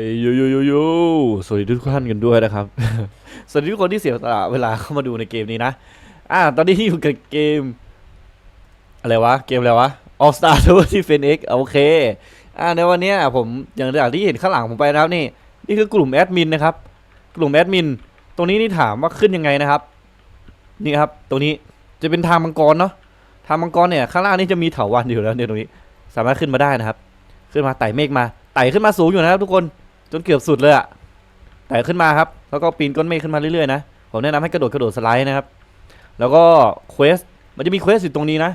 เอ้ยโยโยโยโยสวัสดีทุกท่านกันด้วยนะครับ สวัสดีทุกคนที่เสียสละเวลาเข้ามาดูในเกมนี้นะ อ่า ตอนนี้ที่อยู่กับเกม อะไรวะ เกมอะไรวะ All Star Tower ที่ f e n x โอเค อ่า ในวันนี้ผมอย่างอย่างที่เห็นข้างหลังผมไปนะครับนี่ นี่คือกลุ่มแอดมินนะครับ กลุ่มแอดมิน ตรงนี้นี่ถามว่าขึ้นยังไงนะครับ นี่ครับ ตรงนี้จะเป็นทางมังกรเนาะ ทางมังกรเนี่ยข้างล่างนี่จะมีเถาวัลย์อยู่แล้วเนี่ยตรงนี้ สามารถขึ้นมาได้นะครับ ขึ้นมาไต่เมฆมา ไต่ขึ้นมาสูงอยู่นะครับทุกคน จนเกือบสุดเลยอะไต่ขึ้นมาครับ แล้วก็ปีนก้นเมฆขึ้นมาเรื่อยๆนะ ผมแนะนำให้กระโดดกระโดดสไลด์นะครับ แล้วก็เควส มันจะมีเควสอยู่ตรงนี้นะ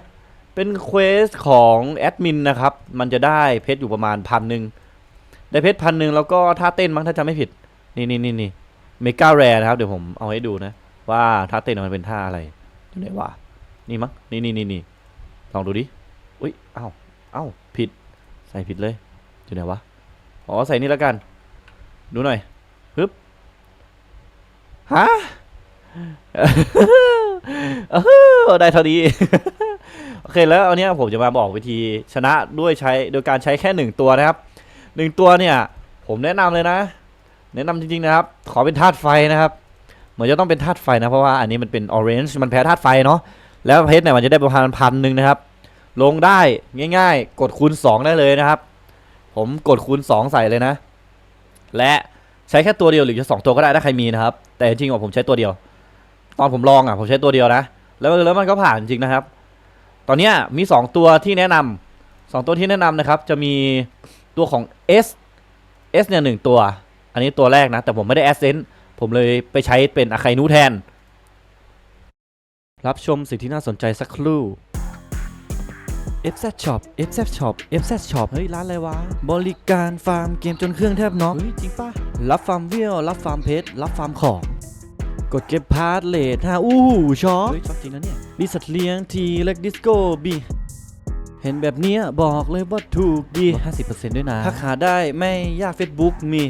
เป็นเควสของแอดมินนะครับ มันจะได้เพชรอยู่ประมาณพันหนึ่งได้เพชรพันหนึ่งแล้วก็ท่าเต้นมั้งถ้าจำไม่ผิด นี่นี่นี่นี่เมกาแรนะครับ เดี๋ยวผมเอาให้ดูนะ ว่าท่าเต้นมันเป็นท่าอะไรอยู่ไหนวะนี่มั้ง นี่นี่นี่นี่ลองดูดิ อุ้ยเอ้าเอ้าผิด ใส่ผิดเลยอยู่ไหนวะ อ๋อ ใส่นี่แล้วกัน ดูหน่อยปึ๊บฮะเออได้เท่านี้ โอเคแล้วอันเนี้ยผมจะมาบอกวิธีชนะด้วยใช้โดยการใช้แค่หนึ่งตัวนะครับหนึ่งตัวเนี่ย ผมแนะนำเลยนะ แนะนำจริงๆนะครับ ขอเป็นธาตุไฟนะครับ เหมือนจะต้องเป็นธาตุไฟนะ เพราะว่าอันนี้มันเป็นออเรนจ์มันแพ้ธาตุไฟเนาะแล้วเพชรเนี่ยมันจะได้ประมาณพันหนึ่งนะครับ ลงได้ง่าย ๆ กดคูณ 2 ได้เลยนะครับ ผมกดคูณ 2 ใส่เลยนะ และใช้แค่ตัวเดียวหรือจะสองตัวก็ได้ถ้าใครมีนะครับ แต่จริงๆผมใช้ตัวเดียว ตอนผมลองอะผมใช้ตัวเดียวนะ แล้วแล้วมันก็ผ่านจริงนะครับ ตอนนี้มี 2 ตัวที่แนะนำสองตัวที่แนะนำนะครับ จะมีตัวของ S S เนี่ยหนึ่งตัว อันนี้ตัวแรกนะ แต่ผมไม่ได้ a s c e n t ผมเลยไปใช้เป็นอาคานูแทน รับชมสิ่งที่น่าสนใจสักครู่ FZ Shop FZ Shop FZ Shop เฮ้ย ร้านอะไรวะ บริการฟาร์มเกมจนเครื่องแทบน็อกเฮ้ย จริงปะรับฟาร์มเวลรับฟาร์มเพชรรับฟาร์มของ กดเก็บพาร์ทเลทฮะอู้หูช็อปเฮ้ยช็อปจริงนะเนี่ยมีสัตว์เลี้ยงทีเล็กดิสโก้บีเห็นแบบเนี้ยบอกเลยว่าถูกดี 50%ด้วยนะ ถ้าขาได้ไม่ยาก Facebook มี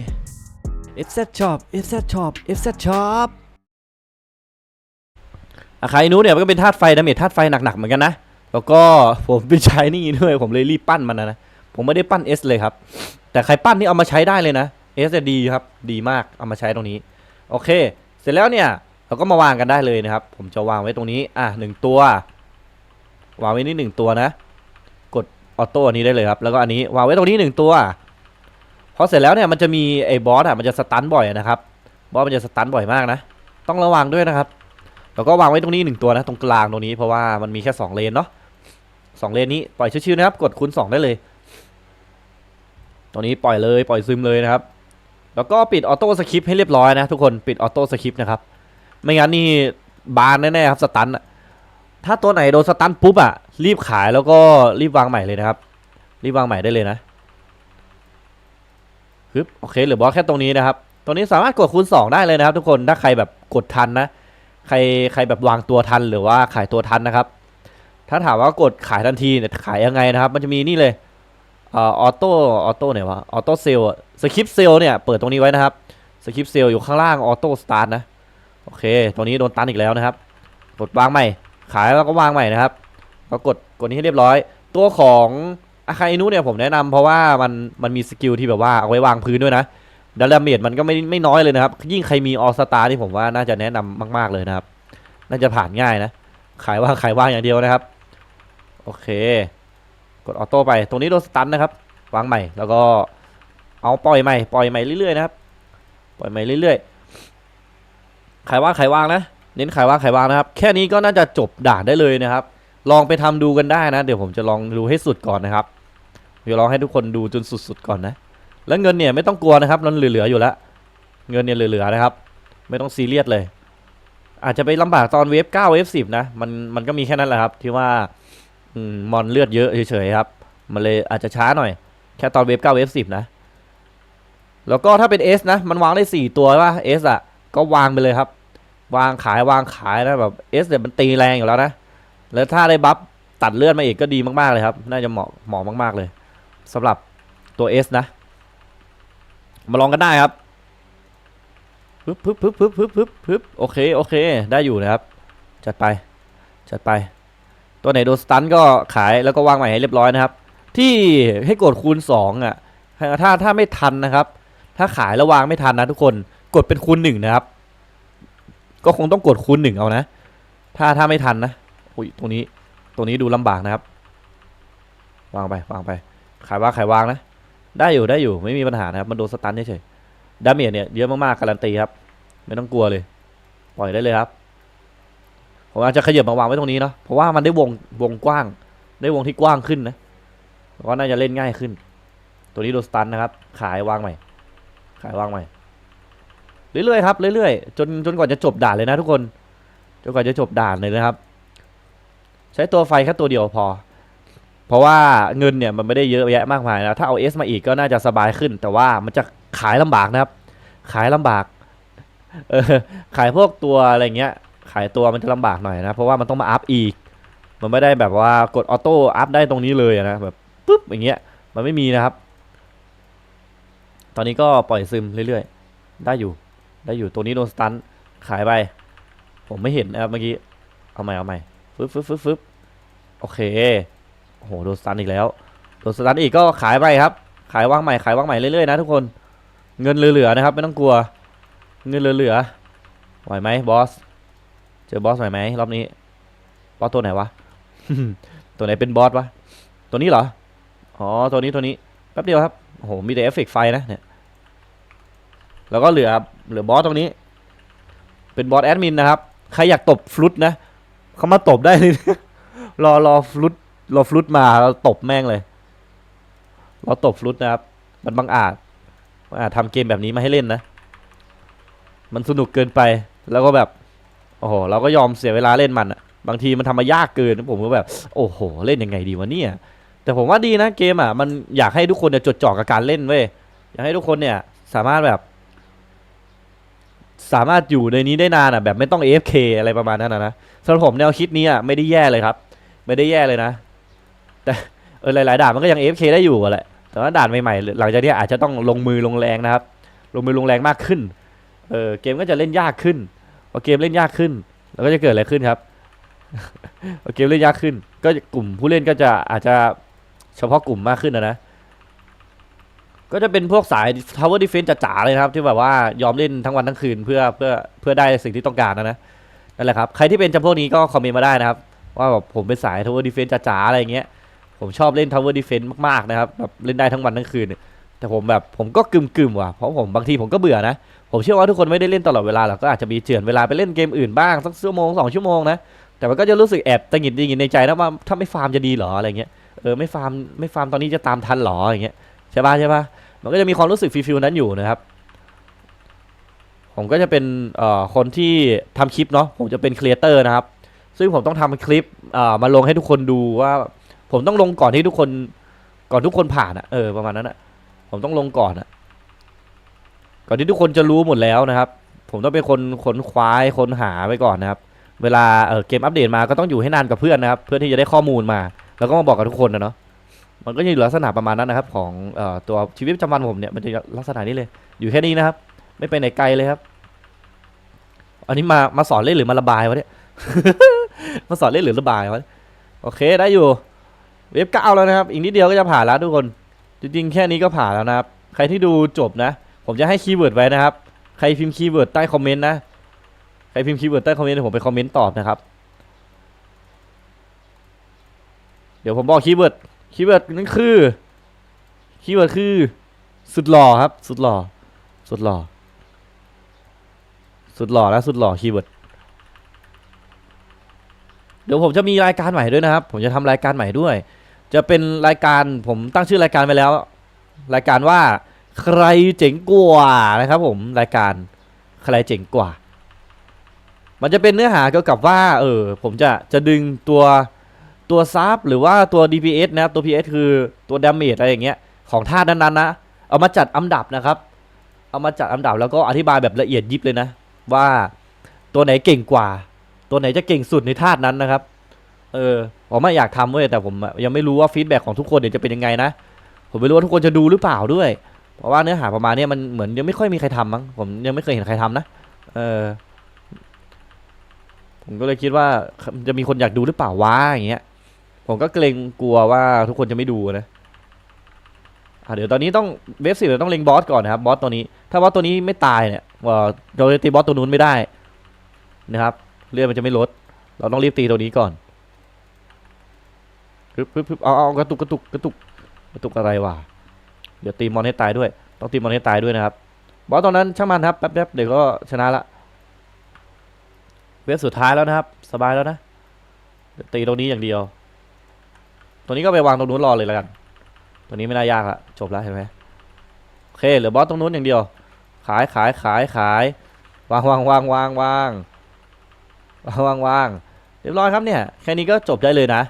FZ Shop FZ Shop FZ Shop อาคายนู้เนี่ยมันก็เป็นธาตุไฟดาเมจธาตุไฟหนักๆเหมือนกันนะ แล้วก็ผมเป็นใช้นี่ด้วยผมเลยรีบปั้นมันนะนะ ผมไม่ได้ปั้น S เลยครับ แต่ใครปั้นนี่เอามาใช้ได้เลยนะ S จะดีครับ ดีมาก เอามาใช้ตรงนี้ โอเค เสร็จแล้วเนี่ย เราก็มาวางกันได้เลยนะครับ ผมจะวางไว้ตรงนี้ อะหนึ่งตัว วางไว้นี่หนึ่งตัวนะ กดออโต้อันนี้ได้เลยครับ แล้วก็อันนี้วางไว้ตรงนี้หนึ่งตัว พอเสร็จแล้วเนี่ยมันจะมีไอ้บอสอะ มันจะสตันบ่อยนะครับ บอสมันจะสตันบ่อยมากนะ ต้องระวังด้วยนะครับ แล้วก็วางไว้ตรงนี้หนึ่งตัวนะ ตรงกลางตรงนี้ เพราะว่ามันมีแค่สองเลนเนาะ สองเลนนี้ปล่อยชิวๆนะครับ กดคูณสองได้เลย ตรงนี้ปล่อยเลยปล่อยซึมเลยนะครับ แล้วก็ปิดออโต้สคริปให้เรียบร้อยนะทุกคนปิดออโต้สคริปนะครับ ไม่งั้นนี่บานแน่ๆครับสตันถ้าตัวไหนโดนสตันปุ๊บอะรีบขายแล้วก็รีบวางใหม่เลยนะครับ รีบวางใหม่ได้เลยนะฮึบโอเคเหลือบอสแค่ตรงนี้นะครับตรงนี้สามารถกดคูณ2ได้เลยนะครับ ทุกคนถ้าใครแบบกดทันนะ ใครใครแบบวางตัวทันหรือว่าขายตัวทันนะครับ ถ้าถามว่ากดขายทันทีเนี่ยขายยังไงนะครับ มันจะมีนี่เลยออโต้ออโต้ไหนวะออโต้เซลสคริปเซลเนี่ยเปิดตรงนี้ไว้นะครับสคริปเซลอยู่ข้างล่างออโต้สตาร์ทนะโอเคตรงนี้โดนตันอีกแล้วนะครับ กดวางใหม่ ขายแล้วก็วางใหม่นะครับก็กดกดนี้ให้เรียบร้อย ตัวของอาคาอินุเนี่ยผมแนะนำเพราะว่ามันมันมีสกิลที่แบบว่าเอาไว้วางพื้นด้วยนะดาเมจมันก็ไม่ไม่น้อยเลยนะครับ ยิ่งใครมีออสตาที่ผมว่าน่าจะแนะนำมาก ๆเลยนะครับ น่าจะผ่านง่ายนะ ขายว่าขายว่างอย่างเดียวนะครับ โอเค กดออโต้ไป ตรงนี้โดนสตันนะครับ วางใหม่ แล้วก็เอาปล่อยใหม่ ปล่อยใหม่เรื่อยๆนะครับ ปล่อยใหม่เรื่อยๆ ไขว่างไขว่างนะ เน้นไขว่างไขว่างนะครับ แค่นี้ก็น่าจะจบด่านได้เลยนะครับ ลองไปทำดูกันได้นะ เดี๋ยวผมจะลองดูให้สุดก่อนนะครับ เดี๋ยวลองให้ทุกคนดูจนสุดๆก่อนนะ แล้วเงินเนี่ยไม่ต้องกลัวนะครับมันเหลือๆอยู่แล้ว เงินเนี่ยเหลือๆนะครับ ไม่ต้องซีเรียสเลย อาจจะไปลำบากตอนเวฟ9เวฟ10นะ มันมันก็มีแค่นั้นแหละครับที่ว่า มอนเลือดเยอะเฉยๆครับ มันเลยอาจจะช้าหน่อย แค่ตอนเวฟ9เวฟ10 นะ แล้วก็ถ้าเป็น S นะ มันวางได้ 4 ตัวว่า S อะ ก็วางไปเลยครับ วางขายวางขายนะแบบ S เนี่ยมันตีแรงอยู่แล้วนะ แล้วถ้าได้บัฟตัดเลือดมาอีกก็ดีมากๆเลยครับ น่าจะเหมาะเหมาะมาก ๆเลยสำหรับตัว S นะ มาลองกันได้ครับปึ๊บปึ๊บปึ๊บปึ๊บปึ๊บปึ๊บปึ๊บโอเค โอเค ได้อยู่นะครับ จัดไป จัดไป ตัวไหนโดนสตันก็ขายแล้วก็วางใหม่ให้เรียบร้อยนะครับ ที่ให้กดคูณ2อะถ้าถ้าไม่ทันนะครับ ถ้าขายแล้ววางไม่ทันนะทุกคนกดเป็นคูณหนึ่งนะครับ ก็คงต้องกดคูณหนึ่งเอานะ ถ้าถ้าไม่ทันนะอุ้ยตรงนี้ตรงนี้ดูลำบากนะครับ วางไปวางไป ขายว่าขายวางนะ ได้อยู่ได้อยู่ไม่มีปัญหานะครับ มันโดนสตันเฉยๆดาเมจเนี่ยเยอะมากๆการันตีครับ ไม่ต้องกลัวเลย ปล่อยได้เลยครับ ผมอาจจะขยับมาวางไว้ตรงนี้เนาะเพราะว่ามันได้วงวงกว้าง ได้วงที่กว้างขึ้นนะก็น่าจะเล่นง่ายขึ้น ตัวนี้โดนสตันนะครับ ขายวางใหม่ ขายวางใหม่เรื่อยๆครับเรื่อยๆจนจนกว่าจะจบด่านเลยนะทุกคนจนกว่าจะจบด่านเลยนะครับ ใช้ตัวไฟแค่ตัวเดียวพอ เพราะว่าเงินเนี่ยมันไม่ได้เยอะแยะมากมายนะถ้าเอาเอสมาอีกก็น่าจะสบายขึ้น แต่ว่ามันจะขายลำบากนะครับ ขายลำบากเออขายพวกตัวอะไรเงี้ย ขายตัวมันจะลำบากหน่อยนะ เพราะว่ามันต้องมาอัพอีก มันไม่ได้แบบว่ากดออโต้อัพได้ตรงนี้เลยนะแบบปุ๊บอย่างเงี้ยมันไม่มีนะครับ ตอนนี้ก็ปล่อยซึมเรื่อยๆ ได้อยู่ได้อยู่ตัวนี้โดนสตันขายไป ผมไม่เห็นนะครับเมื่อกี้เอาใหม่เอาใหม่ฟึบฟึบฟึบฟึบโอเคโอ้โหโดนสตันอีกแล้วโดนสตันอีกก็ขายไปครับ ขายวางใหม่ขายวางใหม่เรื่อยๆนะทุกคนเงินเหลือๆนะครับ ไม่ต้องกลัว เงินเหลือๆไหวไหมบอส เจอบอสไหวไหมรอบนี้บอสตัวไหนวะ ตัวไหนเป็นบอสวะ ตัวนี้เหรอ อ๋อ ตัวนี้ตัวนี้ แป๊บเดียวครับ โอ้โห มีแต่เอฟเฟกต์ไฟนะเนี่ย แล้วก็เหลือเหลือบอสตรงนี้ เป็นบอสแอดมินนะครับ ใครอยากตบฟลุตนะ เขามาตบได้เลย รอรอฟลุตรอฟลุตมาเราตบแม่งเลย เราตบฟลุตนะครับ มันบังอาจบังอาจทำเกมแบบนี้มาให้เล่นนะ มันสนุกเกินไป แล้วก็แบบ โอ้โหเราก็ยอมเสียเวลาเล่นมันอะบางทีมันทำมายากเกินผมก็แบบ โอ้โห เล่นยังไงดีวะเนี่ย แต่ผมว่าดีนะเกมอะมันอยากให้ทุกคนเนี่ยจดจ่อกับการเล่นเว้ยอยากให้ทุกคนเนี่ยสามารถแบบ สามารถอยู่ในนี้ได้นานอะ แบบไม่ต้อง AFK อะไรประมาณนั้นนะสำหรับผมแนวคิดนี้อะไม่ได้แย่เลยครับ ไม่ได้แย่เลยนะ แต่เออหลายๆด่านมันก็ยัง AFK ได้อยู่แหละแต่ว่าด่านใหม่ๆหลังจากนี้อาจจะต้องลงมือลงแรงนะครับ ลงมือลงแรงมากขึ้นเออเกมก็จะเล่นยากขึ้น อเกมเล่นยากขึ้นแล้วก็จะเกิดอะไรขึ้นครับพอเกมเล่นยากขึ้น ก็กลุ่มผู้เล่นก็จะอาจจะเฉพาะกลุ่มมากขึ้นนะนะก็จะเป็นพวกสาย Tower Defense จ๋าๆเลยนะครับ ที่แบบว่ายอมเล่นทั้งวันทั้งคืนเพื่อเพื่อเพื่อได้สิ่งที่ต้องการนะนะนั่นแหละครับ ใครที่เป็นจำพวกนี้ก็คอมเมนต์มาได้นะครับ ว่าแบบผมเป็นสาย Tower Defense จ๋าๆอะไรอย่างเงี้ย ผมชอบเล่น Tower Defense มากๆนะครับแบบเล่นได้ทั้งวันทั้งคืน แต่ผมแบบผมก็กึ่มๆว่ะเพราะผมบางทีผมก็เบื่อนะ ผมเชื่อว่าทุกคนไม่ได้เล่นตลอดเวลาหรอกก็อาจจะมีเจือนเวลาไปเล่นเกมอื่นบ้างสักชั่วโมงสองชั่วโมงนะแต่มันก็จะรู้สึกแอบตังหงิดตังหงิดในใจนะว่าถ้าไม่ฟาร์มจะดีหรออะไรเงี้ยเออไม่ฟาร์มไม่ฟาร์มตอนนี้จะตามทันหรออย่างเงี้ยใช่ป่ะใช่ป่ะมันก็จะมีความรู้สึกฟิลนั้นอยู่นะครับ ผมก็จะเป็นเอ่อคนที่ทำคลิปเนาะผมจะเป็นครีเอเตอร์นะครับ ซึ่งผมต้องทำคลิปเอ่อมาลงให้ทุกคนดูว่า ผมต้องลงก่อนที่ทุกคน ก่อนทุกคนผ่านอะเออประมาณนั้นอะผมต้องลงก่อนอะ ก่อนที่ทุกคนจะรู้หมดแล้วนะครับ ผมต้องเป็นคนค้นคว้าค้นหาไว้ก่อนนะครับ เวลาเออเกมอัปเดตมาก็ต้องอยู่ให้นานกับเพื่อนนะครับ เพื่อที่จะได้ข้อมูลมา แล้วก็มาบอกกับทุกคนนะเนาะมันก็จะอยู่ลักษณะประมาณนั้นนะครับ ของเอ่อตัวชีวิตประจำวันผมเนี่ยมันจะลักษณะนี้เลย อยู่แค่นี้นะครับ ไม่ไปไหนไกลเลยครับ อันนี้มามาสอนเล่นหรือมาระบายวะเนี่ย มาสอนเล่นหรือระบายวะโอเคได้อยู่ เว็บเก้าแล้วนะครับ อีกนิดเดียวก็จะผ่านแล้วทุกคน จริงๆแค่นี้ก็ผ่านแล้วนะครับ ใครที่ดูจบนะ ผมจะให้คีย์เวิร์ดไว้นะครับ ใครพิมพ์คีย์เวิร์ดใต้คอมเมนต์นะ ใครพิมพ์คีย์เวิร์ดใต้คอมเมนต์ผมไปคอมเมนต์ตอบนะครับ เดี๋ยวผมบอกคีย์เวิร์ด คีย์เวิร์ดนั่นคือ คีย์เวิร์ดคือ สุดหล่อครับ สุดหล่อ สุดหล่อ สุดหล่อและสุดหล่อคีย์เวิร์ด เดี๋ยวผมจะมีรายการใหม่ด้วยนะครับ ผมจะทำรายการใหม่ด้วย จะเป็นรายการผมตั้งชื่อรายการไปแล้ว รายการว่า ใครเจ๋งกว่านะครับผมรายการใครเจ๋งกว่า มันจะเป็นเนื้อหาเกี่ยวกับว่า เออ ผมจะจะดึงตัวตัวซับหรือว่าตัว DPS นะตัว PS คือตัวดาเมจอะไรอย่างเงี้ยของธาตุนั้นๆนะเอามาจัดอันดับนะครับ เอามาจัดอันดับแล้วก็อธิบายแบบละเอียดยิบเลยนะ ว่าตัวไหนเก่งกว่า ตัวไหนจะเก่งสุดในธาตุนั้นนะครับ เออผมไม่อยากทำเว้ยแต่ผมยังไม่รู้ว่าฟีดแบ็ของทุกคนเนี่ยจะเป็นยังไงนะผมไม่รู้ว่าทุกคนจะดูหรือเปล่าด้วย เพราะว่าเนื้อหาประมาณนี้มันเหมือนยังไม่ค่อยมีใครทำมั้งผมยังไม่เคยเห็นใครทำนะเออผมก็เลยคิดว่าจะมีคนอยากดูหรือเปล่าวะอย่างเงี้ย ผมก็เกรงกลัวว่าทุกคนจะไม่ดูนะอะเดี๋ยวตอนนี้ต้องเวฟสิบเราต้องเล็งบอสก่อนนะครับบอสตัวนี้ ถ้าบอสตัวนี้ไม่ตายเนี่ยเอ่อเราจะตีบอสตัวนู้นไม่ได้นะครับเลือดมันจะไม่ลด เราต้องรีบตีตัวนี้ก่อนปึ๊บปึ๊บปึ๊บเอาเอากระตุกกระตุกกระตุกกระตุกอะไรวะ ดี๋ยวตีมอนให้ตายด้วย ต้องตีมอนให้ตายด้วยนะครับ บอสตอนนั้นช่างมันครับแป๊บๆเดี๋ยวก็ชนะละเวฟสุดท้ายแล้วนะครับ สบายแล้วนะเดี๋ยวตีตรงนี้อย่างเดียว ตัวนี้ก็ไปวางตรงนู้นรอเลยแล้วกัน ตัวนี้ไม่น่ายากละจบแล้วเห็นไหมโอเคเหลือบอสตรงนู้นอย่างเดียว ขายขายขายขายวางวางวางวางวางวางวางวางเรียบร้อยครับเนี่ย แค่นี้ก็จบได้เลยนะ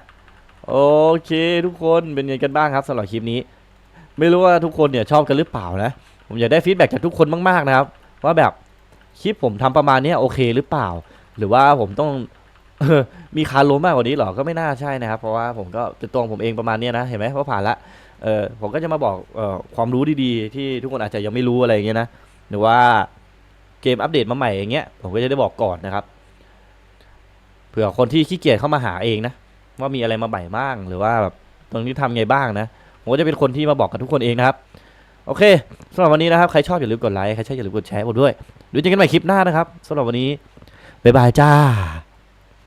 โอเคทุกคนเป็นยังไงกันบ้างครับสำหรับคลิปนี้ ไม่รู้ว่าทุกคนเนี่ยชอบกันหรือเปล่านะ ผมอยากได้ฟีดแบ็กจากทุกคนมากๆนะครับ ว่าแบบคลิปผมทำประมาณนี้โอเคหรือเปล่า หรือว่าผมต้องมีคาร์ลมากกว่านี้หรอ ก็ไม่น่าใช่นะครับ เพราะว่าผมก็เป็นตัวงผมเองประมาณนี้นะ เห็นไหมว่าผ่านละเออผมก็จะมาบอกออความรู้ดีๆ ที่ทุกคนอาจจะยังไม่รู้อะไรอย่างเงี้ยนะ หรือว่าเกมอัปเดตมาใหม่อย่างเงี้ย ผมก็จะได้บอกก่อนนะครับ เผื่อคนที่ขี้เกียจเข้ามาหาเองนะ ว่ามีอะไรมาใหม่บ้าง หรือว่าแบบตรงนี้ทำไงบ้างนะ ผมก็จะเป็นคนที่มาบอกกับทุกคนเองนะครับโอเคสำหรับวันนี้นะครับใครชอบอย่าลืมกดไลค์ใครชอบอย่าลืมกดแชร์ผมด้วยดูเจอกันใหม่คลิปหน้านะครับสำหรับวันนี้บ๊ายบายจ้า